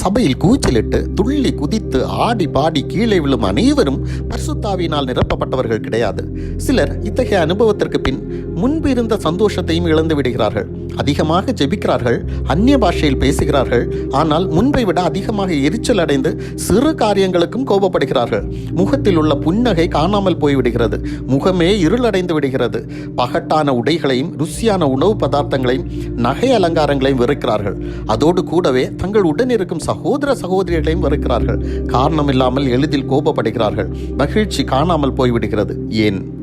சபையில் கூச்சலிட்டு துள்ளி குதித்து ஆடி பாடி கீழே விழும் அனைவரும் பரிசுத்தாவியினால் நிரப்பப்பட்டவர்கள் கிடையாது. சிலர் இத்தகைய அனுபவத்திற்கு பின் முன்பு இருந்த சந்தோஷத்தையும் இழந்து விடுகிறார்கள். அதிகமாக ஜெபிக்கிறார்கள் அந்நிய பாஷையில் பேசுகிறார்கள் ஆனால் முன்பை விட அதிகமாக எரிச்சல் அடைந்து சிறு காரியங்களுக்கும் கோபப்படுகிறார்கள். முகத்தில் உள்ள புன்னகை காணாமல் போய்விடுகிறது. முகமே இருளடைந்து விடுகிறது. பகட்டான உடைகளையும் ருசியான உணவு பதார்த்தங்களையும் நகை அலங்காரங்களையும் வெறுக்கிறார்கள். அதோடு கூடவே தங்கள் உடன் இருக்கும் சகோதர சகோதரிகளையும் வெறுக்கிறார்கள். காரணமில்லாமல் எளிதில் கோபப்படுகிறார்கள். மகிழ்ச்சி காணாமல் போய்விடுகிறது. ஏன்?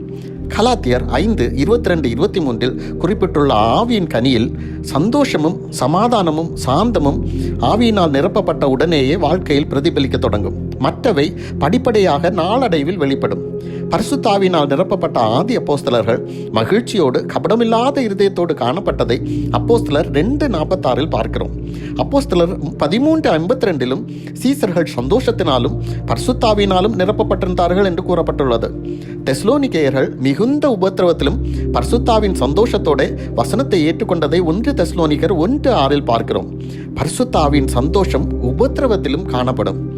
கலாத்தியர் ஐந்து இருபத்தி ரெண்டு இருபத்தி மூன்றில் குறிப்பிட்டுள்ள ஆவியின் கனியில் சந்தோஷமும் சமாதானமும் சாந்தமும் ஆவியினால் நிரப்பப்பட்ட உடனேயே வாழ்க்கையில் பிரதிபலிக்க தொடங்கும். மற்றவை படிப்படியாக நாளடைவில் வெளிப்படும். பரிசுத்தாவினால் நிரப்பப்பட்ட ஆதி அப்போஸ்தலர்கள் மகிழ்ச்சியோடு கபடமில்லாத இருதயத்தோடு காணப்பட்டதை அப்போஸ்தலர் ரெண்டு நாற்பத்தாறில் பார்க்கிறோம். அப்போஸ்தலர் பதிமூன்று ஐம்பத்தி ரெண்டிலும் சீசர்கள் சந்தோஷத்தினாலும் பரிசுத்தாவினாலும் நிரப்பப்பட்டிருந்தார்கள் என்று கூறப்பட்டுள்ளது. தெஸ்லோனிக்கேயர்கள் மிகுந்த உபத்திரவத்திலும் பர்சுத்தாவின் சந்தோஷத்தோட வசனத்தை ஏற்றுக்கொண்டதை ஒன்று தெஸ்லோனிகர் ஒன்று ஆறில் பார்க்கிறோம். பர்சுத்தாவின் சந்தோஷம் உபத்திரவத்திலும் காணப்படும்.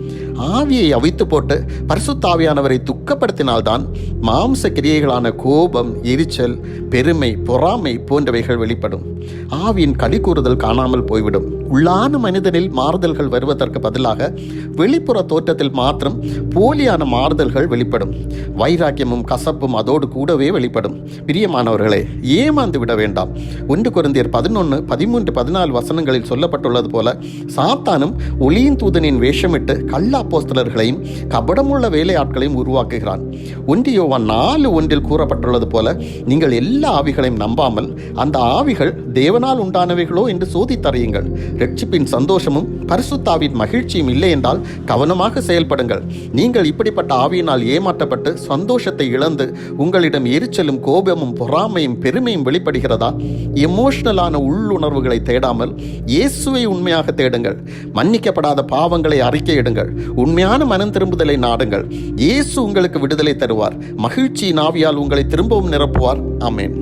ஆவியை அவித்து போட்டு பரிசுத்தாவியானவரை துக்கப்படுத்தினால்தான் மாம்ச கிரியைகளான கோபம் எரிச்சல் பெருமை பொறாமை போன்றவைகள் வெளிப்படும். ஆவியின் களி கூறுதல் காணாமல் போய்விடும். உள்ளான மனிதனில் மாறுதல்கள் வருவதற்கு பதிலாக வெளிப்புற தோற்றத்தில் மாத்திரம் போலியான மாறுதல்கள் வெளிப்படும். வைராக்கியமும் கசப்பும் அதோடு கூடவே வெளிப்படும். பிரியமானவர்களே ஏமாந்து விட வேண்டாம். ஒன்று குருந்தியர் பதினொன்று பதிமூன்று பதினாலு வசனங்களில் சொல்லப்பட்டுள்ளது போல சாத்தானும் ஒளியின் தூதனின் வேஷமிட்டு கள்ள அப்போஸ்தலர்களையும் கபடமுள்ள வேலையாட்களையும் உருவாக்குகிறான். ஒன்று யோவான் நாலு ஒன்றில் கூறப்பட்டுள்ளது போல நீங்கள் எல்லா ஆவிகளையும் நம்பாமல் அந்த ஆவிகள் தேவனால் உண்டானவைகளோ என்று சோதித்தறியுங்கள். ரட்சிப்பின் சந்தோஷமும் பரிசுத்தாவின் மகிழ்ச்சியும் இல்லை என்றால் கவனமாக செயல்படுங்கள். நீங்கள் இப்படிப்பட்ட ஆவியினால் ஏமாற்றப்பட்டு சந்தோஷத்தை இழந்து உங்களிடம் எரிச்சலும் கோபமும் பொறாமையும் பெருமையும் வெளிப்படுகிறதா? எமோஷனலான உள்ளுணர்வுகளை தேடாமல் இயேசுவை உண்மையாக தேடுங்கள். மன்னிக்கப்படாத பாவங்களை அறிக்கையிடுங்கள். உண்மையான மனம் திரும்புதலை நாடுங்கள். இயேசு உங்களுக்கு விடுதலை தருவார். மகிழ்ச்சியின் ஆவியால் உங்களை திரும்பவும் நிரப்புவார். அமேன்